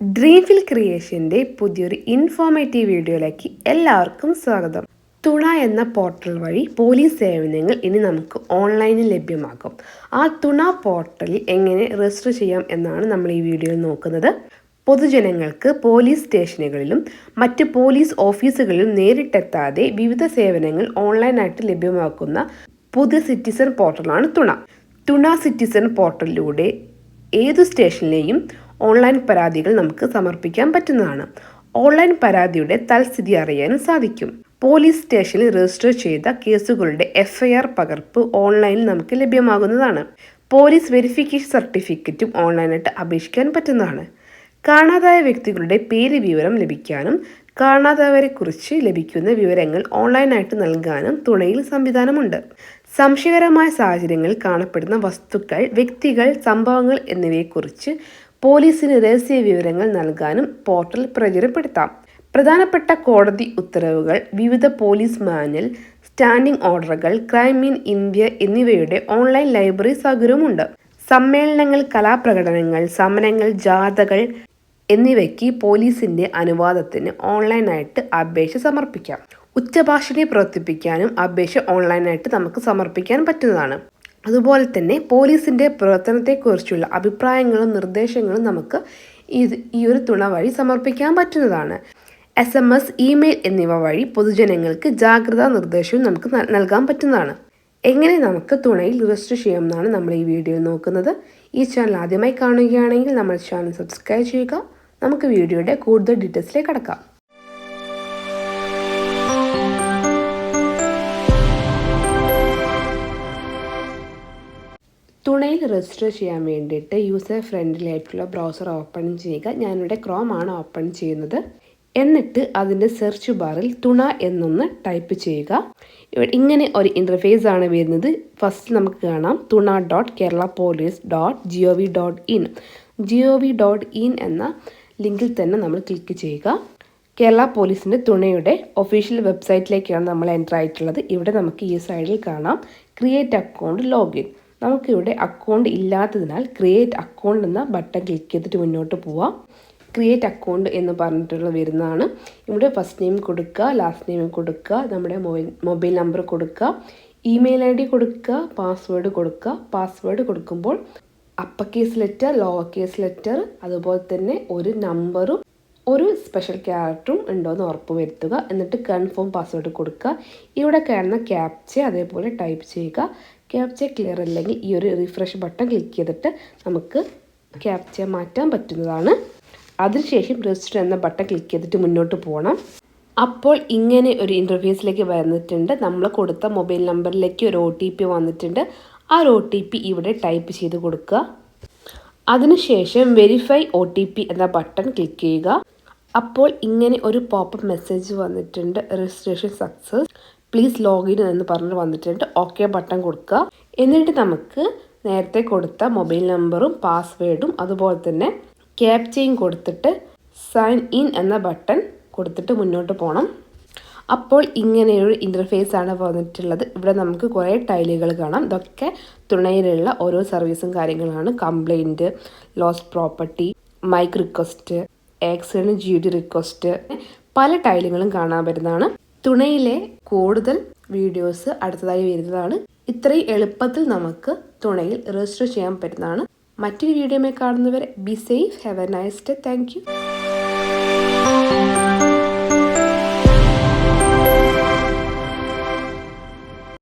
Dreamfill ക്രിയേഷന്റെ പുതിയൊരു informative വീഡിയോയിലേക്ക് എല്ലാവർക്കും സ്വാഗതം. തുണ എന്ന പോർട്ടൽ വഴി പോലീസ് സേവനങ്ങൾ ഇനി നമുക്ക് ഓൺലൈനിൽ ലഭ്യമാകും. ആ തുണ പോർട്ടലിൽ എങ്ങനെ രജിസ്റ്റർ ചെയ്യാം എന്നാണ് നമ്മൾ ഈ വീഡിയോയിൽ നോക്കുന്നത്. പൊതുജനങ്ങൾക്ക് പോലീസ് സ്റ്റേഷനുകളിലും മറ്റ് പോലീസ് ഓഫീസുകളിലും നേരിട്ടെത്താതെ വിവിധ സേവനങ്ങൾ ഓൺലൈനായിട്ട് ലഭ്യമാക്കുന്ന പുതിയ സിറ്റിസൺ പോർട്ടലാണ് തുണ. തുണ സിറ്റിസൺ പോർട്ടലിലൂടെ ഏതു സ്റ്റേഷനിലെയും ഓൺലൈൻ പരാതികൾ നമുക്ക് സമർപ്പിക്കാൻ പറ്റുന്നതാണ്. ഓൺലൈൻ പരാതിയുടെ തൽസ്ഥിതി അറിയാനും സാധിക്കും. പോലീസ് സ്റ്റേഷനിൽ രജിസ്റ്റർ ചെയ്ത കേസുകളുടെ എഫ്ഐആർ പകർപ്പ് ഓൺലൈനിൽ നമുക്ക് ലഭ്യമാകുന്നതാണ്. പോലീസ് വെരിഫിക്കേഷൻ സർട്ടിഫിക്കറ്റും ഓൺലൈനായിട്ട് അപേക്ഷിക്കാൻ പറ്റുന്നതാണ്. കാണാതായ വ്യക്തികളുടെ പേര് വിവരം ലഭിക്കാനും കാണാതായവരെക്കുറിച്ച് ലഭിക്കുന്ന വിവരങ്ങൾ ഓൺലൈനായിട്ട് നൽകാനും തുണയിൽ സംവിധാനമുണ്ട്. സംശയകരമായ സാഹചര്യങ്ങളിൽ കാണപ്പെടുന്ന വസ്തുക്കൾ വ്യക്തികൾ സംഭവങ്ങൾ എന്നിവയെക്കുറിച്ച് പോലീസിന് രഹസ്യ വിവരങ്ങൾ നൽകാനും പോർട്ടൽ പ്രചരപ്പെടുത്താം. പ്രധാനപ്പെട്ട കോടതി ഉത്തരവുകൾ വിവിധ പോലീസ് മാനുവൽ സ്റ്റാൻഡിംഗ് ഓർഡറുകൾ ക്രൈം ഇൻ ഇന്ത്യ എന്നിവയുടെ ഓൺലൈൻ ലൈബ്രറി സൗകര്യമുണ്ട്. സമ്മേളനങ്ങൾ കലാപ്രകടനങ്ങൾ സമരങ്ങൾ ജാഥകൾ എന്നിവയ്ക്ക് പോലീസിന്റെ അനുവാദത്തിന് ഓൺലൈനായിട്ട് അപേക്ഷ സമർപ്പിക്കാം. ഉച്ചഭാഷണി പ്രവർത്തിപ്പിക്കാനും അപേക്ഷ ഓൺലൈനായിട്ട് നമുക്ക് സമർപ്പിക്കാൻ പറ്റുന്നതാണ്. അതുപോലെ തന്നെ പോലീസിന്റെ പ്രവർത്തനത്തെക്കുറിച്ചുള്ള അഭിപ്രായങ്ങളും നിർദ്ദേശങ്ങളും നമുക്ക് ഇത് ഈ ഒരു തുണ വഴി സമർപ്പിക്കാൻ പറ്റുന്നതാണ്. എസ് എം എസ് ഇമെയിൽ എന്നിവ വഴി പൊതുജനങ്ങൾക്ക് ജാഗ്രതാ നിർദ്ദേശവും നമുക്ക് നൽകാൻ പറ്റുന്നതാണ്. എങ്ങനെ നമുക്ക് തുണയിൽ രജിസ്റ്റർ ചെയ്യാമെന്നാണ് നമ്മൾ ഈ വീഡിയോയിൽ നോക്കുന്നത്. ഈ ചാനൽ ആദ്യമായി കാണുകയാണെങ്കിൽ നമ്മൾ ചാനൽ സബ്സ്ക്രൈബ് ചെയ്യുക. നമുക്ക് വീഡിയോയുടെ കൂടുതൽ ഡീറ്റെയിൽസിലേക്ക് കടക്കാം. രജിസ്റ്റർ ചെയ്യാൻ വേണ്ടിയിട്ട് യൂസർ ഫ്രണ്ട്ലി ആയിട്ടുള്ള ബ്രൗസർ ഓപ്പൺ ചെയ്യുക. ഞാനിവിടെ ക്രോം ആണ് ഓപ്പൺ ചെയ്യുന്നത്. എന്നിട്ട് അതിന്റെ സെർച്ച് ബാറിൽ തുണ എന്നൊന്ന് ടൈപ്പ് ചെയ്യുക. ഇവിടെ ഇങ്ങനെ ഒരു ഇന്റർഫേസ് ആണ് വരുന്നത്. ഫസ്റ്റ് നമുക്ക് കാണാം. Thuna dot Kerala police dot G O V dot in G O V dot in എന്ന ലിങ്കിൽ തന്നെ നമ്മൾ ക്ലിക്ക് ചെയ്യുക. കേരള പോലീസിന്റെ തുണയുടെ ഒഫീഷ്യൽ വെബ്സൈറ്റിലേക്കാണ് നമ്മൾ എന്റർ ആയിട്ടുള്ളത്. ഇവിടെ നമുക്ക് ഈ സൈഡിൽ കാണാം. ക്രിയേറ്റ് അക്കൗണ്ട് ലോഗിൻ നമുക്കിവിടെ അക്കൗണ്ട് ഇല്ലാത്തതിനാൽ ക്രിയേറ്റ് അക്കൗണ്ട് എന്ന ബട്ടൺ ക്ലിക്ക് ചെയ്തിട്ട് മുന്നോട്ട് പോവാം. ക്രിയേറ്റ് അക്കൗണ്ട് എന്ന് പറഞ്ഞിട്ടുള്ള വരുന്നതാണ്. ഇവിടെ ഫസ്റ്റ് നെയിം കൊടുക്കുക ലാസ്റ്റ് നെയിം കൊടുക്കുക നമ്മുടെ മൊബൈൽ നമ്പർ കൊടുക്കുക ഇമെയിൽ ഐ ഡി കൊടുക്കുക പാസ്വേഡ് കൊടുക്കുക. പാസ്വേഡ് കൊടുക്കുമ്പോൾ upper case letter lower case letter അതുപോലെ തന്നെ ഒരു നമ്പറും ഒരു സ്പെഷ്യൽ ക്യാരക്ടറും ഉണ്ടോയെന്ന് ഉറപ്പ് വരുത്തുക. എന്നിട്ട് കൺഫേം പാസ്വേഡ് കൊടുക്കുക. ഇവിടെ കയറുന്ന ക്യാപ്ച അതേപോലെ ടൈപ്പ് ചെയ്യുക. ക്യാപ്ച ക്ലിയർ അല്ലെങ്കിൽ ഈ ഒരു റിഫ്രഷ് ബട്ടൺ ക്ലിക്ക് ചെയ്തിട്ട് നമുക്ക് ക്യാപ്ച മാറ്റാൻ പറ്റുന്നതാണ്. അതിനുശേഷം രജിസ്റ്റർ എന്ന ബട്ടൺ ക്ലിക്ക് ചെയ്തിട്ട് മുന്നോട്ട് പോകണം അപ്പോൾ ഇങ്ങനെ ഒരു ഇന്റർഫേസിലേക്ക് വന്നിട്ടുണ്ട്. നമ്മൾ കൊടുത്ത മൊബൈൽ നമ്പറിലേക്ക് ഒരു ഒ വന്നിട്ടുണ്ട്. ആ ഒരു ഒ ഇവിടെ ടൈപ്പ് ചെയ്ത് കൊടുക്കുക. അതിനുശേഷം വെരിഫൈ ഒ എന്ന ബട്ടൺ ക്ലിക്ക് ചെയ്യുക. അപ്പോൾ ഇങ്ങനെ ഒരു പോപ്പപ്പ് മെസ്സേജ് വന്നിട്ടുണ്ട്. രജിസ്ട്രേഷൻ സക്സസ് പ്ലീസ് ലോഗിൻ എന്ന് പറഞ്ഞിട്ട് വന്നിട്ടുണ്ട് ഓക്കെ ബട്ടൺ കൊടുക്കുക. എന്നിട്ട് നമുക്ക് നേരത്തെ കൊടുത്ത മൊബൈൽ നമ്പറും പാസ്വേഡും അതുപോലെ തന്നെ ക്യാപ്ചയും കൊടുത്തിട്ട് സൈൻ ഇൻ എന്ന ബട്ടൺ കൊടുത്തിട്ട് മുന്നോട്ട് പോകണം അപ്പോൾ ഇങ്ങനെയൊരു ഇന്റർഫേസ് ആണ് വന്നിട്ടുള്ളത്. ഇവിടെ നമുക്ക് കുറേ ടൈലുകൾ കാണാം. ഇതൊക്കെ തുണയിലുള്ള ഓരോ സർവീസും കാര്യങ്ങളാണ്. Complaint lost property mike request accident G request പല ടൈലുകളും കാണാൻ പറ്റുന്നതാണ്. തുണയിലെ കൂടുതൽ വീഡിയോസ് അടുത്തതായി വരുന്നതാണ്. ഇത്രയും എളുപ്പത്തിൽ നമുക്ക് തുണയിൽ രജിസ്റ്റർ ചെയ്യാൻ പറ്റുന്നതാണ്. മറ്റൊരു വീഡിയോമേ കാണുന്നവരെ be safe have a nice day thank